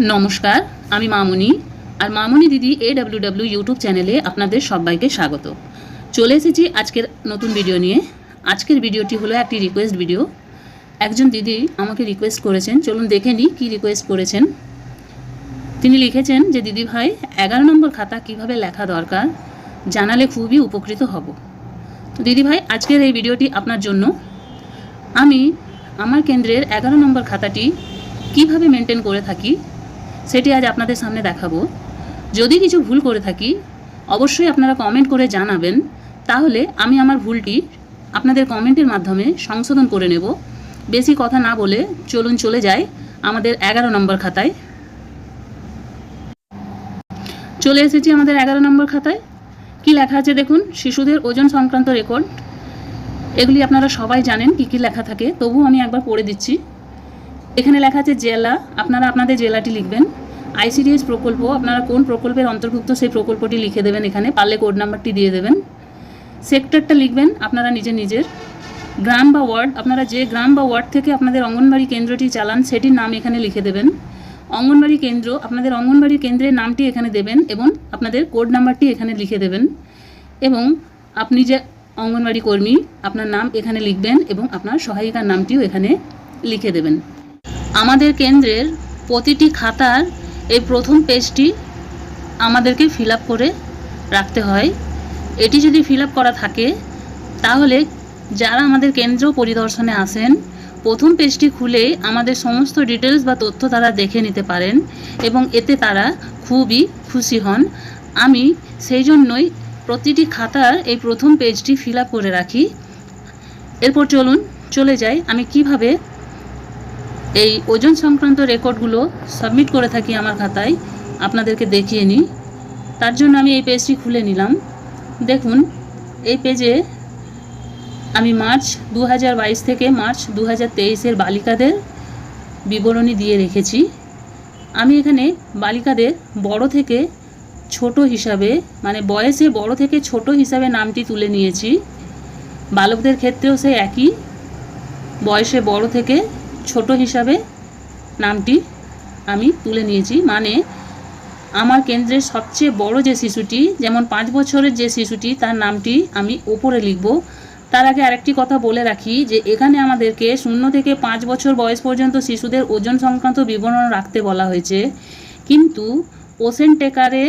নমস্কার, আমি মামুনি। আর মামুনি দিদি এ ডাব্লিউ ডাব্লিউ ইউটিউব চ্যানেলে আপনাদের সবাইকে স্বাগত। চলে এসেছি আজকের নতুন ভিডিও নিয়ে। আজকের ভিডিওটি হলো একটি রিকোয়েস্ট ভিডিও একজন দিদি আমাকে রিকোয়েস্ট করেছেন। চলুন দেখে নিই কী রিকোয়েস্ট করেছেন। তিনি লিখেছেন যে, দিদি ভাই, এগারো নম্বর খাতা কীভাবে লেখা দরকার জানালে খুবই উপকৃত হব। তো দিদি ভাই, আজকের এই ভিডিওটি আপনার জন্য। আমি আমার কেন্দ্রের এগারো নম্বর খাতাটি কীভাবে মেনটেন করে থাকি সেটি আজ আপনাদের সামনে দেখাবো। যদি কিছু ভুল করে থাকি, অবশ্যই আপনারা কমেন্ট করে জানাবেন। তাহলে আমি আমার ভুলটি আপনাদের কমেন্টের মাধ্যমে সংশোধন করে নেব। বেশি কথা না বলে চলুন চলে যাই আমাদের এগারো নম্বর খাতায়। চলে এসেছি আমাদের এগারো নম্বর খাতায়। কি লেখা আছে দেখুন? শিশুদের ওজন সংক্রান্ত রেকর্ড এগুলি আপনারা সবাই জানেন কি কি লেখা থাকে তবু আমি একবার পড়ে দিচ্ছি। এখানে লেখা আছে জেলা, আপনারা আপনাদের জেলাটি লিখবেন। আইসিডিএস প্রকল্প, আপনারা কোন প্রকল্পের অন্তর্ভুক্ত সেই প্রকল্পটি লিখে দেবেন এখানে, পারলে কোড নাম্বারটি দিয়ে দেবেন। সেক্টরটা লিখবেন, আপনারা নিজে নিজের। গ্রাম বা ওয়ার্ড, আপনারা যে গ্রাম বা ওয়ার্ড থেকে আপনাদের অঙ্গনবাড়ি কেন্দ্রটি চালান, সেটির নাম এখানে লিখে দেবেন। অঙ্গনবাড়ি কেন্দ্র, আপনাদের অঙ্গনবাড়ি কেন্দ্রের নামটি এখানে দেবেন এবং আপনাদের কোড নাম্বারটি এখানে লিখে দেবেন। এবং আপনি যে অঙ্গনবাড়ি কর্মী, আপনার নাম এখানে লিখবেন এবং আপনার সহায়িকার নামটিও এখানে লিখে দেবেন। আমাদের কেন্দ্রের প্রতিটি খাতার এই প্রথম পেজটি আমাদেরকে ফিল করে রাখতে হয়। এটি যদি ফিল করা থাকে, তাহলে যারা আমাদের কেন্দ্র পরিদর্শনে আসেন প্রথম পেজটি খুলে আমাদের সমস্ত ডিটেলস বা তথ্য তারা দেখে নিতে পারেন এবং এতে তারা খুবই খুশি হন। আমি সেই জন্যই প্রতিটি খাতার এই প্রথম পেজটি ফিল করে রাখি। এরপর চলুন, চলে যাই আমি কীভাবে এই ওজন সংক্রান্ত রেকর্ডগুলো সাবমিট করে থাকি আমার খাতায়, আপনাদেরকে দেখিয়ে নিই। তার জন্য আমি এই পেজটি খুলে নিলাম। দেখুন, এই পেজে আমি মার্চ দু হাজার বাইশ থেকে মার্চ দু হাজার বালিকাদের বিবরণী দিয়ে রেখেছি। আমি এখানে বালিকাদের বড় থেকে ছোট হিসাবে মানে বয়সে বড় থেকে ছোট হিসাবে নামটি তুলে নিয়েছি। বালকদের ক্ষেত্রেও সে একই। বয়সে বড় থেকে ছোট হিসাবে নামটি আমি তুলে নিয়েছি। মানে আমার কেন্দ্রের সবচেয়ে বড় যে শিশুটি, যেমন পাঁচ বছরের যে শিশুটি, তার নামটি আমি ওপরে লিখব। তার আগে আরেকটি কথা বলে রাখি যে, এখানে আমাদেরকে শূন্য থেকে পাঁচ বছর বয়স পর্যন্ত শিশুদের ওজন সংক্রান্ত বিবরণ রাখতে বলা হয়েছে। কিন্তু পোষণ টেকারে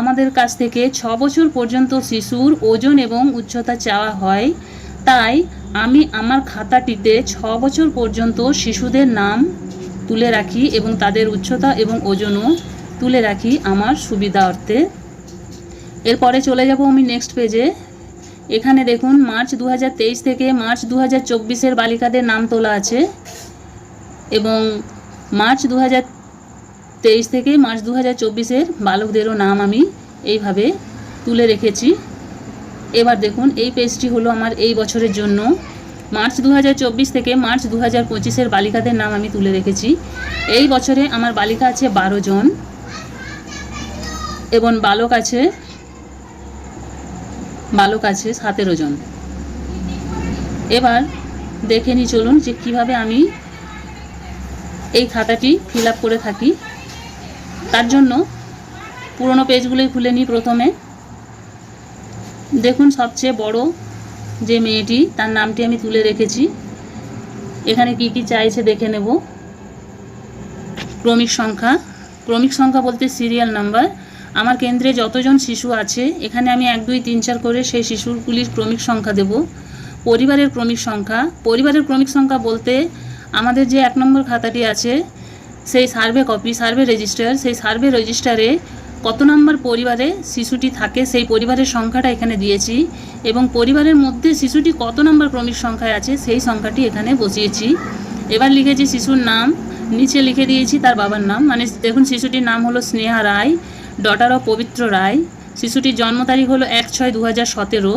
আমাদের কাছ থেকে ছ বছর পর্যন্ত শিশুর ওজন এবং উচ্চতা চাওয়া হয়। তাই আমি আমার খাতাটিতে ছ বছর পর্যন্ত শিশুদের নাম তুলে রাখি এবং তাদের উচ্চতা এবং ওজনও তুলে রাখি আমার সুবিধা অর্থে এরপরে চলে যাব আমি নেক্সট পেজে এখানে দেখুন, মার্চ দু হাজার তেইশ থেকে মার্চ দু হাজার বালিকাদের নাম তোলা আছে এবং মার্চ দু থেকে মার্চ দু হাজার বালকদেরও নাম আমি এইভাবে তুলে রেখেছি। এবার দেখুন, এই পেজটি হলো আমার এই বছরের জন্য। মার্চ দু হাজার চব্বিশ থেকে মার্চ দু হাজার পঁচিশের বালিকাদের নাম আমি তুলে রেখেছি। এই বছরে আমার বালিকা আছে বারো জন এবং বালক আছে বালক আছে সতেরো জন। এবার দেখে নিই, চলুন যে কীভাবে আমি এই খাতাটি ফিল করে থাকি। তার জন্য পুরনো পেজগুলোই খুলে নিই প্রথমে। দেখুন, সবচেয়ে বড় যে মেয়েটি, তার নামটি আমি তুলে রেখেছি। এখানে কি কি চাইছে দেখে নেব। ক্রমিক সংখ্যা। ক্রমিক সংখ্যা বলতে সিরিয়াল নাম্বার আমার কেন্দ্রে যতজন শিশু আছে, এখানে আমি এক, দুই, তিন, চার করে সেই শিশুগুলির ক্রমিক সংখ্যা দেব। পরিবারের ক্রমিক সংখ্যা। পরিবারের ক্রমিক সংখ্যা বলতে আমাদের যে এক নম্বর খাতাটি আছে, সেই সার্ভে কপি সার্ভে রেজিস্টার সেই সার্ভে রেজিস্টারে কত নম্বর পরিবারে শিশুটি থাকে সেই পরিবারের সংখ্যাটা এখানে দিয়েছি এবং পরিবারের মধ্যে শিশুটি কত নম্বর ক্রমিক সংখ্যায় আছে সেই সংখ্যাটি এখানে বসিয়েছি। এবার লিখেছি শিশুর নাম, নিচে লিখে দিয়েছি তার বাবার নাম। মানে দেখুন শিশুটির নাম হলো স্নেহা রায় ডটার অফ পবিত্র রায়। শিশুটির জন্ম তারিখ হলো এক ছয় দু হাজার সতেরো।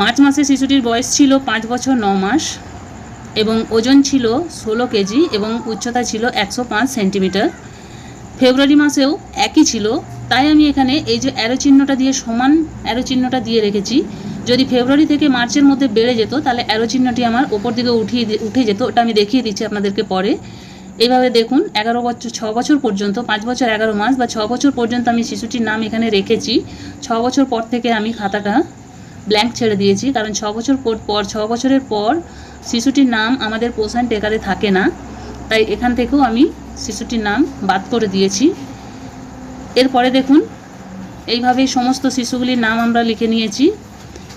মার্চ মাসে শিশুটির বয়স ছিল পাঁচ বছর ন মাস এবং ওজন ছিল ষোলো কেজি এবং উচ্চতা ছিল একশো পাঁচ সেন্টিমিটার। ফেব্রুয়ারি মাসেও একই ছিল, তাই আমি এখানে এই যে অ্যারো চিহ্নটা দিয়ে সমান অ্যারো চিহ্নটা দিয়ে রেখেছি। যদি ফেব্রুয়ারি থেকে মার্চের মধ্যে বেড়ে যেত, তাহলে অ্যারো চিহ্নটি আমার ওপর দিকে উঠিয়ে উঠে যেত, ওটা আমি দেখিয়ে দিচ্ছি আপনাদেরকে পরে। এইভাবে দেখুন, এগারো বছর, ছ বছর পর্যন্ত, পাঁচ বছর, এগারো মাস বা ছ বছর পর্যন্ত আমি শিশুটির নাম এখানে রেখেছি। ছ বছর পর থেকে আমি খাতাটা ব্ল্যাঙ্ক ছেড়ে দিয়েছি, কারণ ছ বছর পর পর, ছ বছরের পর শিশুটির নাম আমাদের পোষণ টেকারে থাকে না। তাই এখান থেকেও আমি শিশুটির নাম বাদ করে দিয়েছি। এরপরে দেখুন, এইভাবেই সমস্ত শিশুগুলির নাম আমরা লিখে নিয়েছি।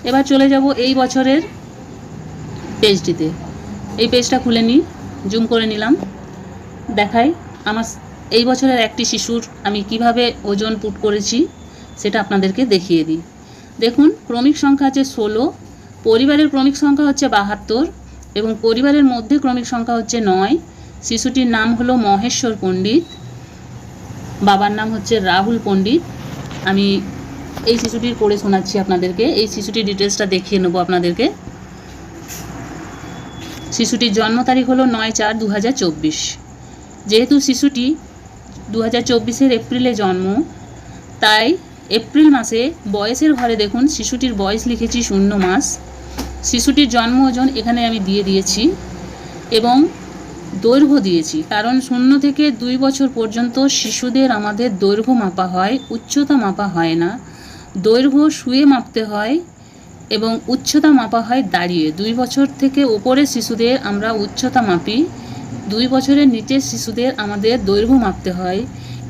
এবার চলে যাব এই বছরের পেজটিতে। এই পেজটা খুলে নিই, জুম করে নিলাম। দেখাই আমার এই বছরের একটি শিশুর আমি কীভাবে ওজন পুট করেছি সেটা আপনাদেরকে দেখিয়ে দিই। দেখুন, ক্রমিক সংখ্যা আছে ষোলো, পরিবারের ক্রমিক সংখ্যা হচ্ছে বাহাত্তর এবং পরিবারের মধ্যে ক্রমিক সংখ্যা হচ্ছে নয়। শিশুটির নাম হলো মহেশ্বর পণ্ডিত। বাবার নাম হচ্ছে রাহুল পণ্ডিত। আমি এই শিশুটির পড়ে শোনাচ্ছি আপনাদেরকে। এই শিশুটির ডিটেলসটা দেখিয়ে নেব আপনাদেরকে। শিশুটির জন্ম তারিখ হলো নয় চার দু যেহেতু শিশুটি দু হাজার এপ্রিলে জন্ম, তাই এপ্রিল মাসে বয়সের ঘরে দেখুন, শিশুটির বয়স লিখেছি শূন্য মাস। শিশুটির জন্ম ওজন এখানে আমি দিয়ে দিয়েছি এবং দৈর্ঘ্য দিয়েছি। কারণ শূন্য থেকে দুই বছর পর্যন্ত শিশুদের আমাদের দৈর্ঘ্য মাপা হয়, উচ্চতা মাপা হয় না। দৈর্ঘ্য শুয়ে মাপতে হয় এবং উচ্চতা মাপা হয় দাঁড়িয়ে। দুই বছর থেকে ওপরে শিশুদের আমরা উচ্চতা মাপি, দুই বছরের নিচের শিশুদের আমাদের দৈর্ঘ্য মাপতে হয়।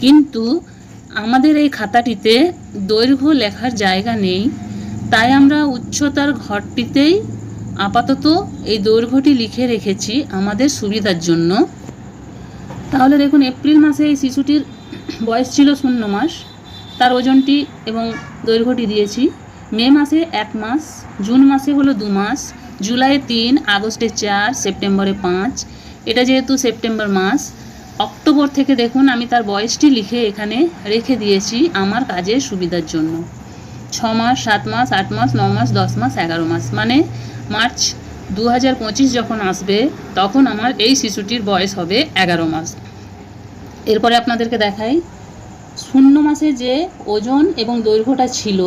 কিন্তু আমাদের এই খাতাটিতে দৈর্ঘ্য লেখার জায়গা নেই, তাই আমরা উচ্চতার ঘরটিতেই আপাতত এই দৈর্ঘ্যটি লিখে রেখেছি আমাদের সুবিধার জন্য। তাহলে দেখুন, এপ্রিল মাসে এই শিশুটির বয়স ছিল শূন্য মাস। তার ওজনটি এবং দৈর্ঘ্যটি দিয়েছি। মে মাসে এক মাস, জুন মাসে হলো দু মাস, জুলাই তিন, আগস্টে চার, সেপ্টেম্বরে পাঁচ। এটা যেহেতু সেপ্টেম্বর মাস, অক্টোবর থেকে দেখুন আমি তার বয়সটি লিখে এখানে রেখে দিয়েছি আমার কাজের সুবিধার জন্য। ছ মাস, সাত মাস, আট মাস, ন মাস, দশ মাস, এগারো মাস। মানে মার্চ দু হাজার পঁচিশ যখন আসবে, তখন আমার এই শিশুটির বয়স হবে এগারো মাস। এরপরে আপনাদেরকে দেখাই, শূন্য মাসে যে ওজন এবং দৈর্ঘ্যটা ছিল,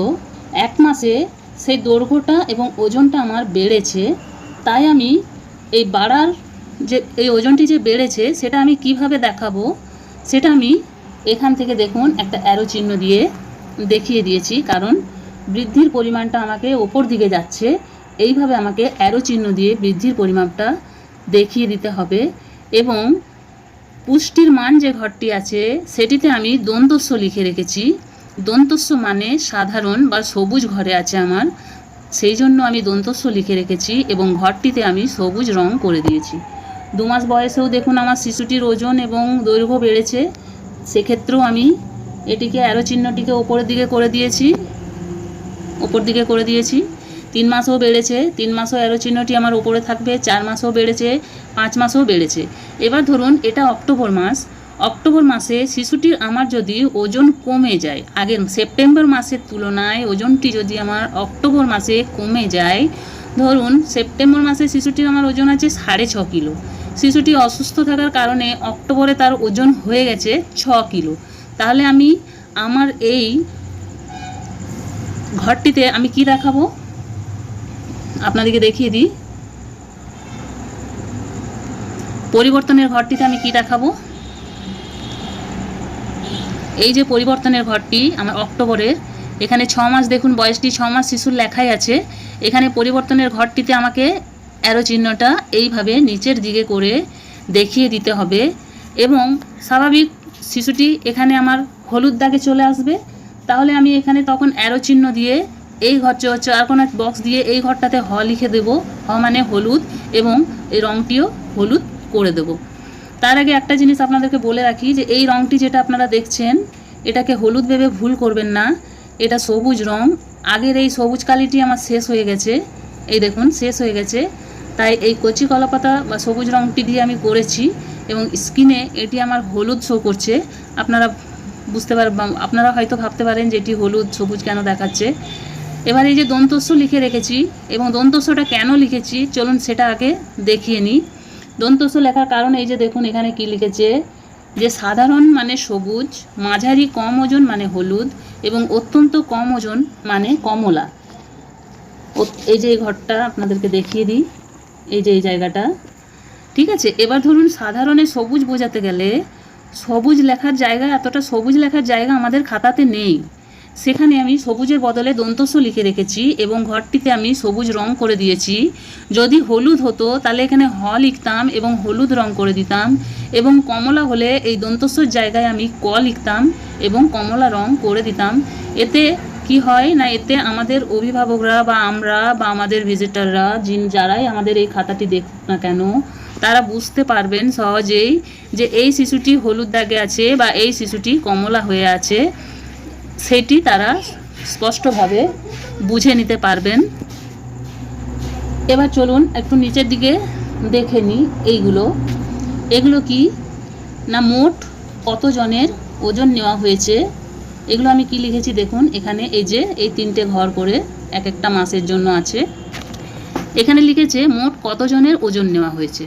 এক মাসে সেই দৈর্ঘ্যটা এবং ওজনটা আমার বেড়েছে। তাই আমি এই বাড়ার যে, এই ওজনটি যে বেড়েছে, সেটা আমি কীভাবে দেখাবো, সেটা আমি এখান থেকে দেখুন, একটা অ্যারো চিহ্ন দিয়ে দেখিয়ে দিয়েছি। কারণ বৃদ্ধির পরিমাণটা আমাকে ওপর দিকে যাচ্ছে। এইভাবে আমাকে অ্যারো চিহ্ন দিয়ে বৃদ্ধির পরিমাপটা দেখিয়ে দিতে হবে এবং পুষ্টির মান যে ঘরটি আছে, সেটিতে আমি দন্তস্ব লিখে রেখেছি। দন্তস্ব মানে সাধারণ বা সবুজ ঘরে আছে আমার। সেই জন্য আমি দন্তস্ব লিখে রেখেছি এবং ঘরটিতে আমি সবুজ রং করে দিয়েছি। দু মাস বয়সেও দেখুন আমার শিশুটির ওজন এবং দৈর্ঘ্য বেড়েছে। সেক্ষেত্রেও আমি এটিকে অ্যারো চিহ্নটিকে ওপরের দিকে করে দিয়েছি, ওপর দিকে করে দিয়েছি। তিন মাসও বেড়েছে, তিন মাসও অ্যারো চিহ্নটি আমার ওপরে থাকবে, চার মাসও বেড়েছে, পাঁচ মাসও বেড়েছে। এবার ধরুন এটা অক্টোবর মাস। অক্টোবর মাসে শিশুটির আমার যদি ওজন কমে যায়, আগের সেপ্টেম্বর মাসের তুলনায় ওজনটি যদি আমার অক্টোবর মাসে কমে যায়, ধরুন সেপ্টেম্বর মাসে শিশুটির আমার ওজন আছে সাড়ে ছ কিলো। শিশুটি অসুস্থ থাকার কারণে অক্টোবরে তার ওজন হয়ে গেছে ছ কিলো। তাহলে আমি আমার এই ঘরটিতে আমি কি দেখাবো? আপনাদেরকে দেখিয়ে দিই। পরিবর্তনের ঘরটিতে আমি কি দেখাবো? এই যে পরিবর্তনের ঘরটি আমার অক্টোবরের এখানে ছ মাস দেখুন বয়সটি, ছ মাস শিশুর লেখাই আছে। এখানে পরিবর্তনের ঘরটিতে আমাকে অ্যারো চিহ্নটা এইভাবে নিচের দিকে করে দেখিয়ে দিতে হবে এবং স্বাভাবিক শিশুটি এখানে আমার হলুদ দাগে চলে আসবে। তাহলে আমি এখানে তখন অ্যারো চিহ্ন দিয়ে এই ঘর চ- চার কোনা বক্স দিয়ে এই ঘরটাতে হ লিখে দেব। হ মানে হলুদ এবং এই রঙটিও হলুদ করে দেব। তার আগে একটা জিনিস আপনাদেরকে বলে রাখি যে এই রঙটি যেটা আপনারা দেখছেন, এটাকে হলুদ ভেবে ভুল করবেন না। এটা সবুজ রং। আগের এই সবুজ কালিটি আমার শেষ হয়ে গেছে। এই দেখুন, শেষ হয়ে গেছে। তাই এই কচি কলাপাতা বা সবুজ রঙটি দিয়ে আমি করেছি এবং স্কিনে এটি আমার হলুদ শো করছে। আপনারা বুঝতে পার আপনারা হয়তো ভাবতে পারেন যে এটি হলুদ, সবুজ কেন দেখাচ্ছে। এবার এই যে দন্তস্ব লিখে রেখেছি এবং দন্তস্বটা কেন লিখেছি, চলুন সেটা আগে দেখিয়ে নিই। দন্তস্ব লেখার কারণ এই যে দেখুন, এখানে কি লিখেছে? যে সাধারণ মানে সবুজ, মাঝারি কম ওজন মানে হলুদ, এবং অত্যন্ত কম ওজন মানে কমলা। এই যে ঘরটা আপনাদেরকে দেখিয়ে দিই, এই যে এই জায়গাটা। ঠিক আছে? এবার ধরুন, সাধারণে সবুজ বোঝাতে গেলে সবুজ লেখার জায়গা, এতটা সবুজ লেখার জায়গা আমাদের খাতাতে নেই। সেখানে আমি সবুজের বদলে দন্তস্ব লিখে রেখেছি এবং ঘরটিতে আমি সবুজ রং করে দিয়েছি। যদি হলুদ হতো, তাহলে এখানে হ লিখতাম এবং হলুদ রং করে দিতাম এবং কমলা হলে এই দন্তস্বর জায়গায় আমি ক লিখতাম এবং কমলা রং করে দিতাম। এতে কি হয় না, এতে আমাদের অভিভাবকরা বা আমরা বা আমাদের ভিজিটাররা যিন যারাই আমাদের এই খাতাটি দেখুক না কেন, তারা বুঝতে পারবেন সহজেই যে এই শিশুটি হলুদ দাগে আছে বা এই শিশুটি কমলা হয়ে আছে। সেটি তারা স্পষ্টভাবে বুঝে নিতে পারবেন। এবার চলুন একটু নিচের দিকে দেখে নিই এইগুলো। এগুলো কি? না, মোট কতজনের ওজন নেওয়া হয়েছে? এগুলো আমি কি লিখেছি দেখুন, এখানে এই যে এই তিনটে ঘর করে এক একটা মাসের জন্য আছে। এখানে লিখেছে মোট কতজনের ওজন নেওয়া হয়েছে?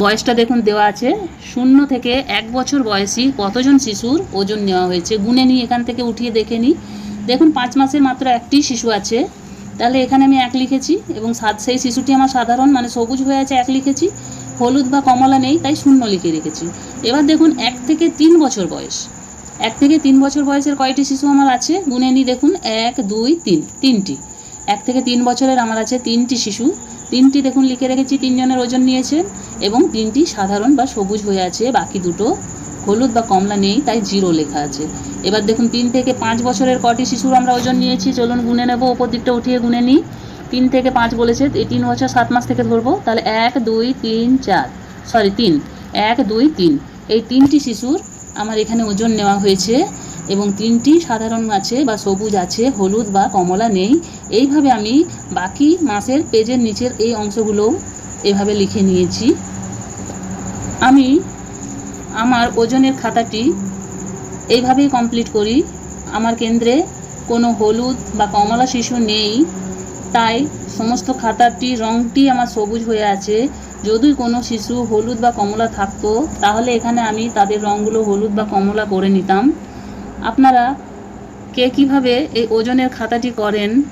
বয়সটা দেখুন দেওয়া আছে। শূন্য থেকে এক বছর বয়সী কতজন শিশুর ওজন নেওয়া হয়েছে? গুনে নিই, এখান থেকে উঠিয়ে দেখে নিই। দেখুন, পাঁচ মাসের মাত্র একটি শিশু আছে। তাহলে এখানে আমি এক লিখেছি এবং সাত, সেই শিশুটি আমার সাধারণ মানে সবুজ হয়ে আছে, এক লিখেছি। হলুদ বা কমলা নেই, তাই শূন্য লিখে রেখেছি। এবার দেখুন, এক থেকে তিন বছর বয়স। এক থেকে তিন বছর বয়সের কয়টি শিশু আমার আছে? গুনে নিই, দেখুন, এক, দুই, তিন, তিনটি। এক থেকে তিন বছরের আমার আছে তিনটি শিশু। তিনটি দেখুন লিখে রেখেছি, তিনজনের ওজন নিয়েছে এবং তিনটি সাধারণ বা সবুজ হয়ে আছে, বাকি দুটো হলুদ বা কমলা নেই, তাই জিরো লেখা আছে। এবার দেখুন, তিন থেকে পাঁচ বছরের কটি শিশুর আমরা ওজন নিয়েছি, চলুন গুনে নেব, ওপর দিকটা উঠিয়ে গুনে নিই। তিন থেকে পাঁচ বলেছে তিন বছর সাত মাস থেকে ধরবো, তাহলে এক, দুই, তিন, চার সরি তিন, এক, দুই, তিন। এই তিনটি শিশুর আমার এখানে ওজন নেওয়া হয়েছে। এবং তিনটি সাধারণ আছে বা সবুজ আছে, হলুদ বা কমলা নেই। এইভাবে আমি বাকি মাসের পেজের নিচের এই অংশগুলোও এভাবে লিখে নিয়েছি। আমি আমার ওজনের খাতাটি এইভাবেই কমপ্লিট করি। আমার কেন্দ্রে কোনো হলুদ বা কমলা শিশু নেই, তাই সমস্ত খাতাটি রঙটি আমার সবুজ হয়ে আছে। যদি কোনো শিশু হলুদ বা কমলা থাকতো, তাহলে এখানে আমি তাদের রঙগুলো হলুদ বা কমলা করে নিতাম। আপনারা কে কীভাবে এই ওজনের খাতাটি করেন,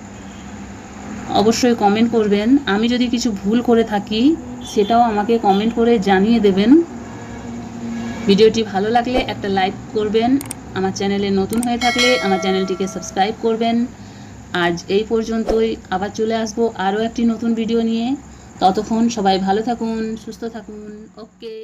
অবশ্যই কমেন্ট করবেন। আমি যদি কিছু ভুল করে থাকি, সেটাও আমাকে কমেন্ট করে জানিয়ে দেবেন। ভিডিওটি ভালো লাগলে একটা লাইক করবেন। আমার চ্যানেলে নতুন হয়ে থাকলে আমার চ্যানেলটিকে সাবস্ক্রাইব করবেন। আজ এই পর্যন্তই। আবার চলে আসব আরও একটি নতুন ভিডিও নিয়ে। ততক্ষণ সবাই ভালো থাকুন, সুস্থ থাকুন। ওকে।